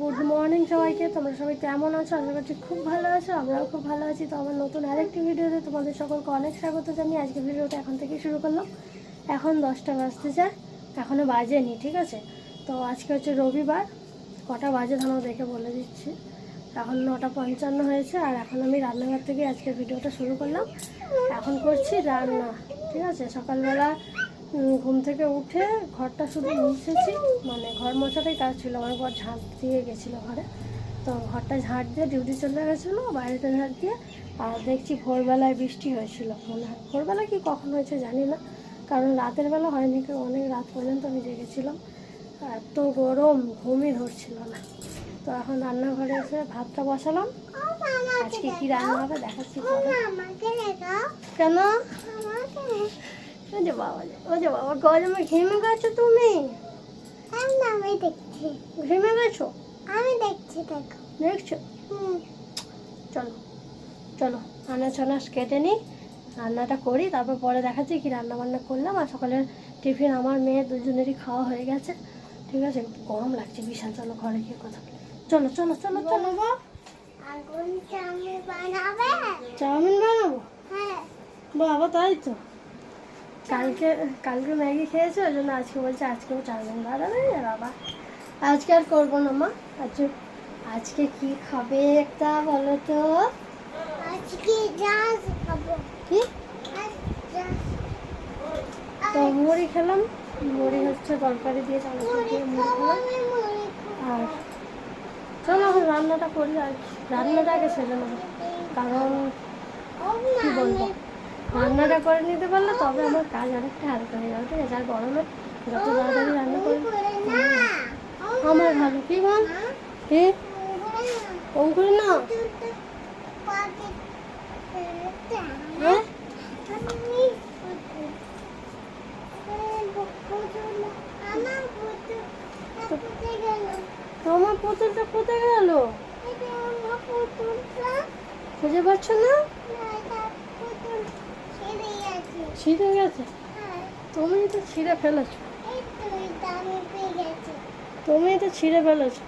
Good morning সবাইকে। তোমরা সবাই কেমন আছো? আশা করছি খুব ভালো আছো, আমরাও খুব ভালো আছি। তো আমার নতুন আরেকটি ভিডিওতে তোমাদের সকলকে অনেক স্বাগত জানিয়ে আজকে ভিডিওটা এখন থেকে শুরু করলাম। এখন দশটা বাজতে যায় এখনও বাজেনি, ঠিক আছে? তো আজকে হচ্ছে রবিবার, কটা বাজে ধানো দেখে বলে দিচ্ছি। এখন নটা পঞ্চান্ন হয়েছে, আর এখন আমি রান্নাঘর থেকে আজকের ভিডিওটা শুরু করলাম। এখন করছি রান্না, ঠিক আছে? সকালবেলা ঘুম থেকে উঠে ঘরটা শুধু মুছেছি। মানে ঘর মোছাটাই কাজ ছিল আমার ঘর ঝাঁট দিয়ে গেছিল ঘরে। তো ঘরটা ঝাঁট দিয়ে ডিউটি চলে গেছিল বাইরেটা ঝাঁট দিয়ে আর দেখছি ভোরবেলায় বৃষ্টি হয়েছিল। মনে হয় ভোরবেলা কি কখন হয়েছে জানি না কারণ রাতের বেলা হয়নি কেউ অনেক রাত পর্যন্ত আমি জেগেছিলাম। এত গরম ঘুমই ধরছিল না। তো এখন রান্নাঘরে এসে ভাতটা বসালাম। আজকে কি রান্না হবে দেখাচ্ছি। কেন? ও যে বাবা যে ও যে বাবা গরমে ঘেমে গেছো তুমি? আমি দেখছি। ঘেমে গেছো? আমি দেখছি দেখো। দেখছ? চলো চলো আনাজ আনাজ কেটে নিই রান্নাটা করি তারপর পরে দেখাচ্ছি কি রান্না বান্না করলাম আর সকালের টিফিন আমার মেয়ে দুজনেরই খাওয়া হয়ে গেছে। ঠিক আছে? গরম লাগছে বিশাল চলো ঘরে গিয়ে কথা চলো চলো চলো চলো। চাউমিন বানাবো? হ্যাঁ। বাবা তাই তো? কালকে কালকে ম্যাগি খেয়েছে? ওই জন্য আজকে বলছে আজকেও চাউমিন বানাবে। রে বাবা আজকে আর করব না মা। আজকে আজকে কি খাবে একটা বলো তো? আজকে খাব। কি? তো মুড়ি খেলাম। মুড়ি হচ্ছে তরকারি দিয়ে মুড়ি দিয়ে মুড়ি খেলাম। আর চলো এখন রান্নাটা করি আর রান্নাটা আগে সেরে নেব। কারণ কি বলব? রান্নাটা করে নিতে পারলে তবে আমার কাজ অনেকটা হালকা হয়ে যাবে, ঠিক আছে? আর গরমে যত তাড়াতাড়ি রান্না করি আমার ভালো। কি বল? কি? অঙ্কুরি না হ্যাঁ? তোমার পুতুলটা কোথায় গেল? খুঁজে পাচ্ছ না ছিঁড়ে গেছে তুমি তো ছিঁড়ে ফেলেছো। তুমি তো ছিঁড়ে ফেলেছো।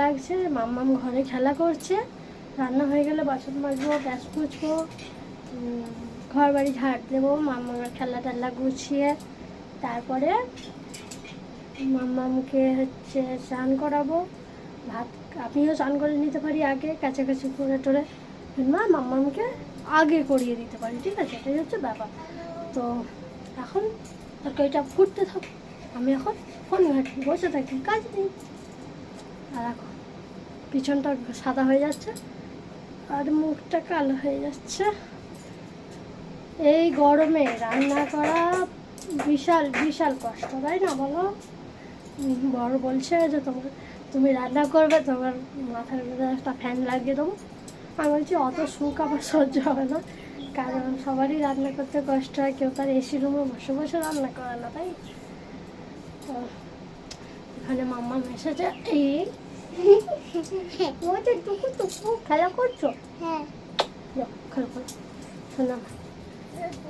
লাগছে, মাম্মাম ঘরে খেলা করছে, রান্না হয়ে গেলে বাসন মাজবো, গ্যাস মুছবো ঘর বাড়ি ঝাড় দেবো মামার খেলা টেলা গুছিয়ে, তারপরে মাম্মামকে হচ্ছে স্নান করাবো, ভাত, আমিও স্নান করে নিতে পারি আগে, কাছাকাছি করে টোরে, কিংবা মাম্মামকে আগে করিয়ে দিতে পারি, ঠিক আছে? এটাই হচ্ছে ব্যাপার। তো এখন তরকারিটা ফুটতে থাক আমি এখন ফোন ঘাটি, বসে থাকি, কাজ নেই। আর এখন পিছনটা সাদা হয়ে যাচ্ছে আর মুখটা কালো হয়ে যাচ্ছে। এই গরমে রান্না করা বিশাল বিশাল কষ্ট, তাই না বলো? বড় বলছে যে তোমার, তুমি রান্না করবে, তোমার মাথার মধ্যে একটা ফ্যান লাগিয়ে দেবো। আমি বলছি, অত সুখ আমার সহ্য হবে না, কারণ সবারই রান্না করতে কষ্ট হয়, কেউ তার এসি রুমে বসে বসে রান্না করে না, তাই? তো, এখানে মাম্মা এসেছে। এই বলছে টুকু টুকু খেলা করছ হ্যাঁ খেলো খেলো শোনা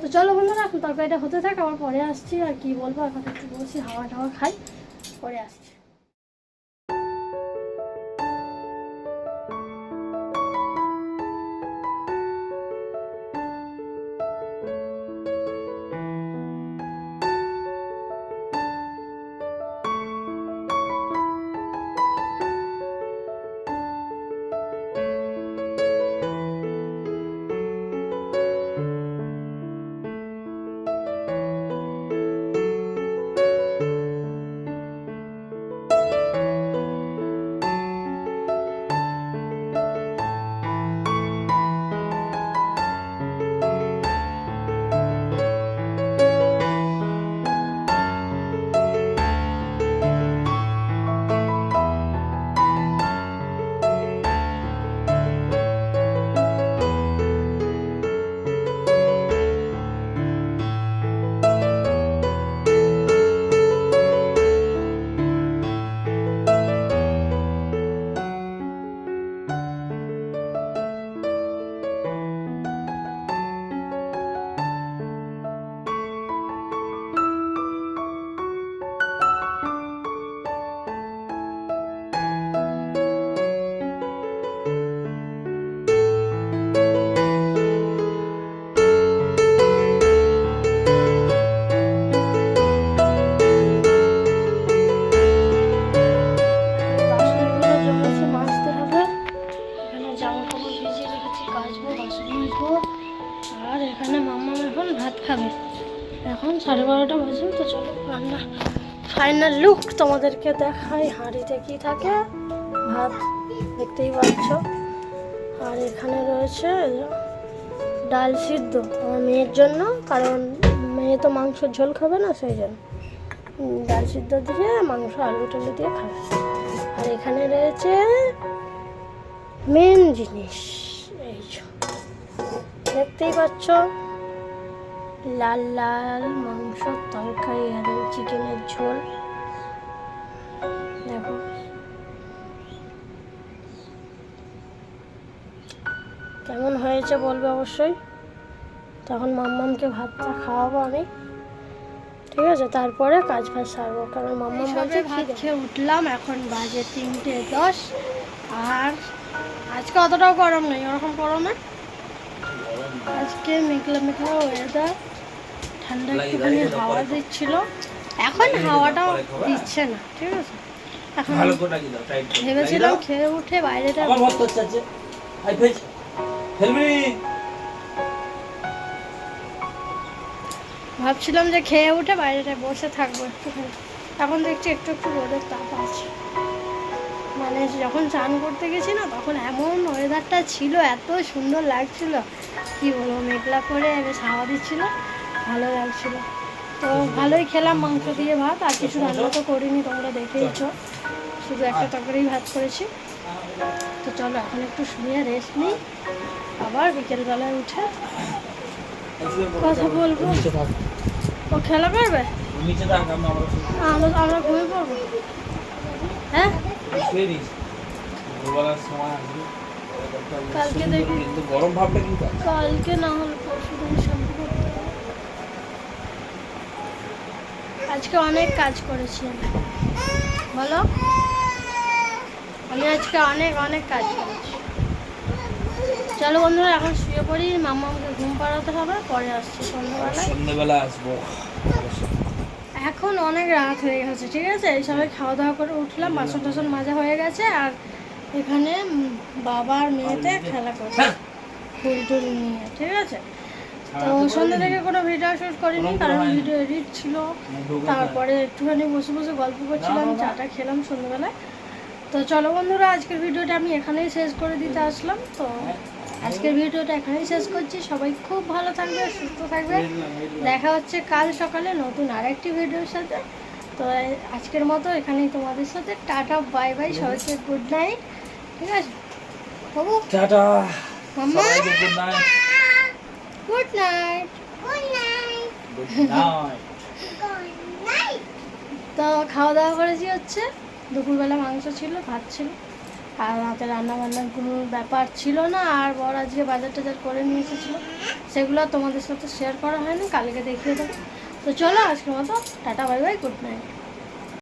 তো চলো বন্ধুরা, এখন তরকারিটা হতে থাক, আবার পরে আসছি, আর কি বলব, এখন একটু বসি, হাওয়া টাওয়া খাই, পরে আসছি। ভাত খাবে। এখন সাড়ে বারোটা বাজে, তো চলো রান্না। ফাইনাল লুক তোমাদেরকে দেখাই, হাঁড়িতে কি থাকে? ভাত, দেখতেই পাচ্ছ। আর এখানে রয়েছে ডাল সিদ্ধ আমার মেয়ের জন্য, কারণ মেয়ে তো মাংসের ঝোল খাবে না, সেই জন্য। ডাল সিদ্ধ দিয়ে মাংস, আলু টালু দিয়ে খাবে। আর এখানে রয়েছে মেন জিনিস, এই দেখতেই পাচ্ছ। লাল লাল মাংস তরকারি আর চিকেনের ঝোল। দেখো। কেমন হয়েছে বলবে অবশ্যই। তখন মাম্মামকে ভাতটা খাওয়াবো আমি। ঠিক আছে? তারপরে কাজ ফাজ সারবো। কারণ মাম্মাম বলছে ভাত খেয়ে উঠলাম এখন বাজে তিনটে দশ। আর আজকে অতটাও গরম নেই ওরকম গরমে? আজকে মেঘলা মেঘলা ওয়েদার ঠান্ডা একটুখানি হাওয়া দিচ্ছিল। এখন হাওয়াটাও দিচ্ছে না ঠিক আছে? এখন ভেবেছিলাম খেয়ে উঠে বাইরেটা ভাবছিলাম যে খেয়ে উঠে বাইরেটায় বসে থাকব একটুখানি। এখন দেখছি একটু একটু রোদের তাপ আছে। মানে যখন চান করতে গেছি না তখন এমন ওয়েদারটা ছিল এত সুন্দর লাগছিল। কি বলব মেঘলা করে বেশ হাওয়া দিচ্ছিল। ভালো লাগছিল। তো ভালোই খেলাম মাংস দিয়ে ভাত আর কিছু রান্না তো করিনি তোমরা দেখেইছো। শুধু একটা তরকারি ভাত করেছি। তো চলো এখন একটু শুয়ে রেস্ট নিই। আবার বিকেলবেলায় উঠে কথা বলব। ও খেলা করবে নিচে আমরা ঘুমিয়ে পড়ব। হ্যাঁ? কালকে দেখি। কালকে না হলে পরশু দিন শ্যাম্পু করতে হবে। আজকে অনেক কাজ করেছি আমি। বলো? আমি আজকে অনেক অনেক কাজ করেছি। চলো বন্ধুরা এখন শুয়ে পড়ি। আমাকে ঘুম পাড়াতে হবে পরে আসছি সন্ধ্যেবেলা আসব। এখন অনেক রাত হয়ে গেছে ঠিক আছে? এই সবাই খাওয়া দাওয়া করে উঠলাম বাসন টাসন মাজা হয়ে গেছে আর এখানে বাবার মেয়েতে খেলা করছে। ফুল টুল নিয়ে ঠিক আছে? তো সন্ধ্যা থেকে কোনো ভিডিও শ্যুট করিনি কারণ ভিডিও এডিট ছিল। তারপরে একটুখানি বসে বসে গল্প করছিলাম চাটা খেলাম সন্ধ্যাবেলায়। তো চলো বন্ধুরা আজকের ভিডিওটা আমি এখানেই শেষ করে দিতে আসলাম। তো আজকের ভিডিওটা এখানেই শেষ করছি। সবাই খুব ভালো থাকবে সুস্থ থাকবে। দেখা হচ্ছে কাল সকালে নতুন আরেকটি ভিডিওর সাথে। তো আজকের মতো এখানেই তোমাদের সাথে। টাটা বাই বাই সবাইকে গুড নাইট। ঠিক আছে? বাবু? Tata. Mamma? Good night. Good night Good night. Good night Good night. তো খাওয়া দাওয়া করেছি হচ্ছে। দুপুরবেলা মাংস ছিল ভাত ছিল। আর রাতে রান্না বান্নার কোনো ব্যাপার ছিল না। আর বর আজকে বাজার টাজার করে নিয়ে এসেছিল। সেগুলো তোমাদের সাথে শেয়ার করা হয়নি কালকে দেখিয়ে দেবো। তো চলো আজকের মতো tata bye bye good night